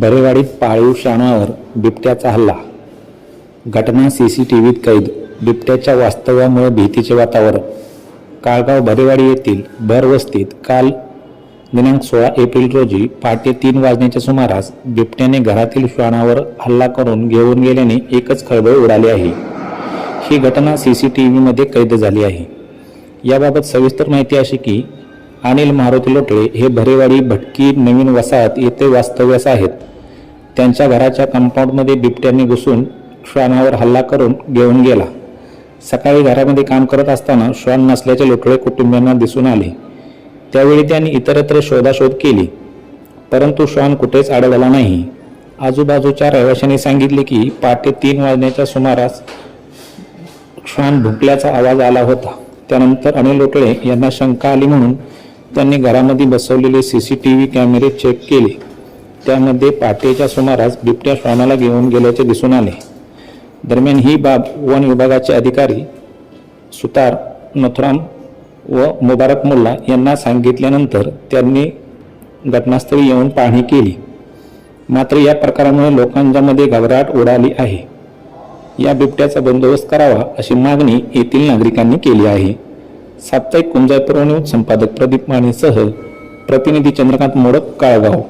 बरेवाडीत पाळीव श्वानावर बिबट्याचा हल्ला. घटना सी सी टी व्हीत कैद बिबट्याच्या वास्तव्यामुळे भीतीचे वातावरण. काळगाव भरेवाडी येथील भरवस्तीत काल दिनांक सोळा एप्रिल रोजी पहाटे तीन वाजण्याच्या सुमारास बिबट्याने घरातील श्वानावर हल्ला करून घेऊन गेल्याने एकच खळबळ उडाली आहे. ही घटना सी सी टी व्हीमध्ये कैद झाली आहे. याबाबत सविस्तर माहिती अशी की अनिल मारुती लोटळे हे भरेवाडी भटकी नवीन वसाहत येथे वास्तव्यास आहेत. त्यांच्या घराच्या कंपाऊंडमध्ये बिबट्यांनी घुसून श्वानावर हल्ला करून घेऊन गेला. सकाळी घरामध्ये काम करत असताना श्वान नसल्याचे लोटळे कुटुंबियांना दिसून आले. त्यावेळी त्यांनी इतरत्र शोधाशोध केली. परंतु श्वान कुठेच आढळला नाही. आजूबाजूच्या रहिवाशांनी सांगितले की पहाटे तीन वाजण्याच्या सुमारास श्वान भुंकल्याचा आवाज आला होता. त्यानंतर अनिल लोटळे यांना शंका आली म्हणून त्यांनी घरामध्ये बसवलेले सी सी टी व्ही कॅमेरे चेक केले. त्यामध्ये पहाटेच्या सुमारास बिबट्या श्वानाला घेऊन गेल्याचे दिसून आले. दरम्यान ही बाब वन विभागाचे अधिकारी सुतार नथुराम व मुबारक मुल्ला यांना सांगितल्यानंतर त्यांनी घटनास्थळी येऊन पाहणी केली. मात्र या प्रकारामुळे लोकांच्यामध्ये घबराट उडाली आहे. या बिबट्याचा बंदोबस्त करावा अशी मागणी येथील नागरिकांनी केली आहे. साप्ताहिक कुंजाय पुरवणी संपादक प्रदीप मानेसह प्रतिनिधी चंद्रकांत मोडक काळगाव.